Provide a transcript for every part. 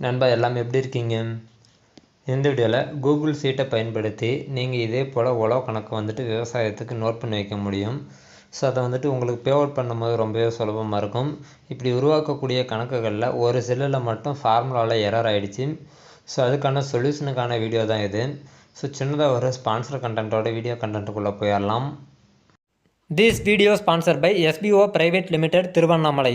நண்பா எல்லாம் எப்படி இருக்கீங்க? இந்த வீடியோவில் கூகுள் சீட்டை பயன்படுத்தி நீங்கள் இதே போல் உழவு கணக்கு வந்துட்டு விவசாயத்துக்கு நோட் பண்ணி வைக்க முடியும். ஸோ அதை வந்துட்டு உங்களுக்கு பே அவுட் பண்ணும்போது ரொம்பவே சுலபமாக இருக்கும். இப்படி உருவாக்கக்கூடிய கணக்குகளில் ஒரு செல்லில் மட்டும் ஃபார்முலாவில் எரர் ஆகிடுச்சு ஸோ அதுக்கான சொல்யூஷனுக்கான வீடியோ தான் இது. ஸோ சின்னதாக ஒரு ஸ்பான்சர் கண்டென்ட்டோட வீடியோ கண்டென்ட்டுக்குள்ளே போயிடலாம். This video sponsor by SPO private limited Tiruvannamalai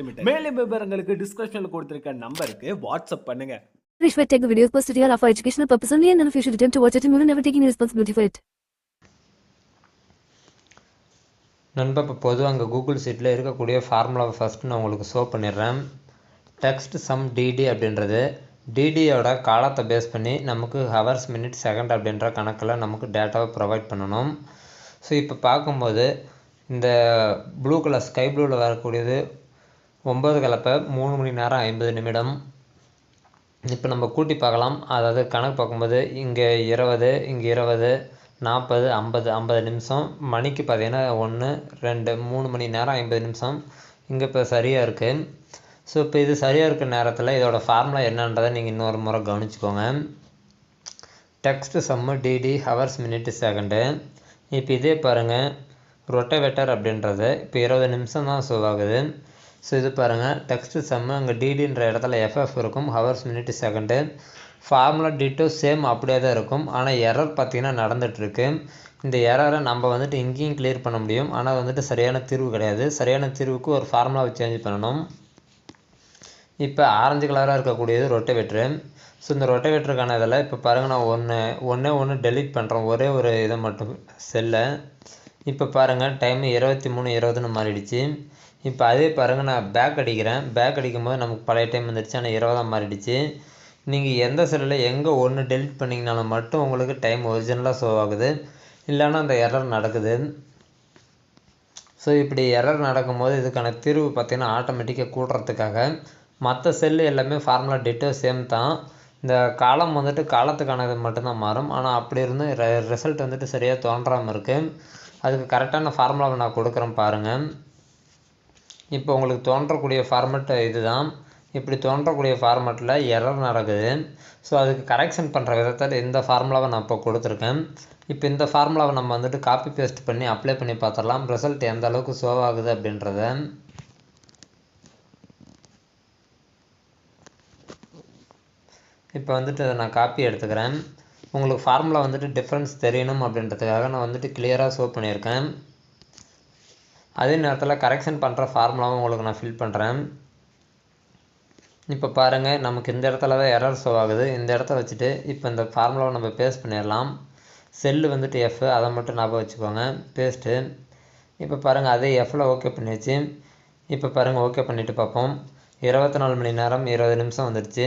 limited மேலும் விவரங்களுக்கு டிஸ்கிரிப்ஷன்ல கொடுத்திருக்க நம்பருக்கு வாட்ஸ்அப் பண்ணுங்க. Rishwat take the videos posted here are for educational purpose only and none of you should attempt to watch it and you will never take any responsibility for it. நண்பா இப்போ பொதுவாக அங்கே கூகுள் சீட்டில் இருக்கக்கூடிய ஃபார்முலாவை first நான் உங்களுக்கு show பண்ணிடுறேன். டெக்ஸ்ட் சம் டிடி அப்படின்றது. டிடியோட காலத்தை பேஸ் பண்ணி நமக்கு ஹவர்ஸ் மினிட் செகண்ட் அப்படின்ற கணக்கில் நமக்கு டேட்டாவை ப்ரொவைட் பண்ணணும். ஸோ இப்போ பார்க்கும்போது இந்த ப்ளூ கலர் ஸ்கை ப்ளூவில் வரக்கூடியது ஒம்பது கலப்பை மூணு மணி நேரம் ஐம்பது நிமிடம். இப்போ நம்ம கூட்டி பார்க்கலாம். அதாவது கணக்கு பார்க்கும்போது இங்கே இருபது இங்கே இருபது நாற்பது ஐம்பது ஐம்பது நிமிஷம். மணிக்கு பார்த்தீங்கன்னா ஒன்று ரெண்டு மூணு மணி நேரம் ஐம்பது நிமிஷம். இங்கே இப்போ சரியாக இருக்குது ஸோ இப்போ இது சரியாக இருக்க நேரத்தில் இதோட ஃபார்முலா என்னன்றதை நீங்கள் இன்னொரு முறை கவனிச்சுக்கோங்க. டெக்ஸ்ட் சம்மு டிடி ஹவர்ஸ் மினிட் செகண்டு இப்போ இதே பாருங்கள் ரொட்டவேட்டர் அப்படின்றது இப்போ இருபது நிமிஷம் தான் ஷோ ஆகுது. ஸோ இது பாருங்கள் டெக்ஸ்ட் செம்மு அங்கே டிடின்ற இடத்துல எஃப்எஃப் இருக்கும். Hours minute second formula ditto same அப்படியே தான் இருக்கும். ஆனால் எரர் பார்த்திங்கன்னா நடந்துகிட்ருக்கு இந்த எரரை நம்ம வந்துட்டு இங்கேயும் கிளியர் பண்ண முடியும். ஆனால் வந்துட்டு சரியான தீர்வு கிடையாது. சரியான தீர்வுக்கு ஒரு ஃபார்முலாவை சேஞ்ச் பண்ணணும். இப்போ ஆரஞ்சு கலராக இருக்கக்கூடியது ரொட்டவேட்ரு ஸோ இந்த ரொட்டவேட்டருக்கான இதில் இப்போ பாருங்கள் நான் ஒன்று ஒன்றே ஒன்று டெலீட் பண்ணுறோம் ஒரே ஒரு இதை மட்டும் செல்லை. இப்போ பாருங்கள் டைம் இருபத்தி மூணு இருபதுன்னு மாறிடுச்சு. இப்போ அதே பாருங்கள் நான் பேக் அடிக்கிறேன். பேக் அடிக்கும்போது நமக்கு பழைய டைம் வந்துடுச்சு ஆனால் இருபதாக மாறிடுச்சு. நீங்கள் எந்த செல்லில் எங்கே ஒன்று டெலிட் பண்ணிங்கனாலும் மட்டும் உங்களுக்கு டைம் ஒரிஜினலாக ஷோ ஆகுது. இல்லைன்னா அந்த எரர் நடக்குது. ஸோ இப்படி எரர் நடக்கும்போது இதுக்கான தீர்வு பார்த்திங்கன்னா ஆட்டோமேட்டிக்காக கூட்டுறதுக்காக மற்ற செல்லு எல்லாமே ஃபார்முலா டிட்டோ சேம் தான். இந்த காலம் வந்துட்டு காலத்துக்கானது மட்டும்தான் மாறும். ஆனால் அப்படி இருந்து ரிசல்ட் வந்துட்டு சரியாக தோன்றாமல் இருக்குது அதுக்கு கரெக்டான ஃபார்முலாவை நான் கொடுக்குறேன் பாருங்கள் இப்போ உங்களுக்கு தோன்றக்கூடிய ஃபார்மெட் இதுதான். இப்படி தோன்றக்கூடிய ஃபார்மெட்டில் எரர் நடக்குது. ஸோ அதுக்கு கரெக்ஷன் பண்ணுற விதத்தில் இந்த ஃபார்முலாவை நான் இப்போ கொடுத்துருக்கேன். இப்போ இந்த ஃபார்முலாவை நம்ம வந்துட்டு காப்பி பேஸ்ட் பண்ணி அப்ளை பண்ணி பார்த்துடலாம். ரிசல்ட் எந்த அளவுக்கு ஷோ ஆகுது அப்படின்றத. இப்போ வந்துட்டு அதை நான் காப்பி எடுத்துக்கிறேன். உங்களுக்கு ஃபார்முலா வந்துட்டு டிஃப்ரென்ஸ் தெரியணும் அப்படின்றதுக்காக நான் வந்துட்டு கிளியராக ஷோ பண்ணியிருக்கேன். அதே நேரத்தில் கரெக்ஷன் பண்ணுற ஃபார்முலாவும் உங்களுக்கு நான் ஃபில் பண்ணுறேன் இப்போ பாருங்கள் நமக்கு இந்த இடத்துல தான் எரர் ஷோ ஆகுது. இந்த இடத்த வச்சுட்டு இப்போ இந்த ஃபார்முலாவை நம்ம பேஸ்ட் பண்ணிடலாம். செல்லு வந்துட்டு எஃப் அதை மட்டும் ஞாபகம் வச்சுக்கோங்க. பேஸ்ட்டு இப்போ பாருங்கள் அதே எஃப்பில் ஓகே பண்ணிடுச்சு இப்போ பாருங்கள் ஓகே பண்ணிவிட்டு பார்ப்போம். இருபத்தி நாலு மணி நேரம் இருபது நிமிஷம் வந்துடுச்சு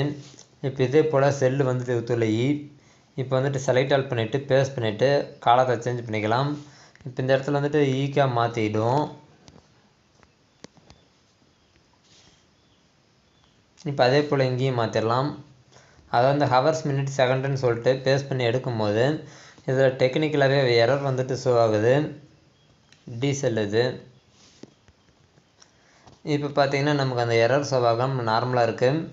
இப்போ இதே போல் செல்லு வந்துட்டு துளை இப்போ வந்துட்டு செலக்ட் ஆல் பண்ணிவிட்டு பேஸ்ட் பண்ணிவிட்டு காலத்தை சேஞ்ச் பண்ணிக்கலாம். இப்போ இந்த இடத்துல வந்துட்டு e ஈக்கா மாற்றிடும் இப்போ அதே போல் இங்கேயும் மாற்றிடலாம் அதை வந்து ஹவர்ஸ் மினிட் செகண்டுன்னு சொல்லிட்டு பேஸ்ட் பண்ணி எடுக்கும்போது இதில் டெக்னிக்கலாகவே எரர் வந்துட்டு ஷோ ஆகுது. டீசல் இது. இப்போ பார்த்திங்கன்னா நமக்கு அந்த எரர் ஷோ நார்மலாக இருக்குது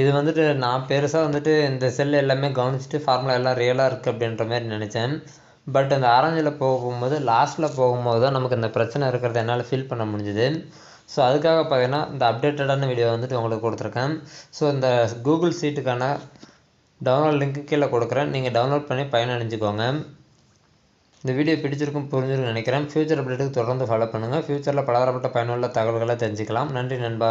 இது வந்துட்டு நான் பெருசாக வந்துட்டு இந்த செல் எல்லாமே கவனிச்சுட்டு ஃபார்முலா எல்லாம் ரியலாக இருக்குது அப்படின்ற மாதிரி நினச்சேன். பட் அந்த ஆரஞ்சில் போகும்போது லாஸ்ட்டில் போகும்போது தான் நமக்கு இந்த பிரச்சனை இருக்கிறத என்னால் ஃபீல் பண்ண முடிஞ்சுது. ஸோ அதுக்காக பார்த்தீங்கன்னா இந்த அப்டேட்டடான வீடியோ வந்துட்டு உங்களுக்கு கொடுத்துருக்கேன். ஸோ இந்த கூகுள் சீட்டுக்கான டவுன்லோட் லிங்க்கு கீழே கொடுக்குறேன். நீங்கள் டவுன்லோட் பண்ணி பயனடைஞ்சுக்கோங்க. இந்த வீடியோ பிடிச்சிருக்கும் புரிஞ்சிருக்கும் நினைக்கிறேன். ஃப்யூச்சர் அப்டேட்டுக்கு தொடர்ந்து ஃபாலோ பண்ணுங்கள் ஃப்யூச்சரில் பலதரப்பட்ட பயனுள்ள தகவல்களை தெரிஞ்சுக்கலாம். நன்றி நண்பா.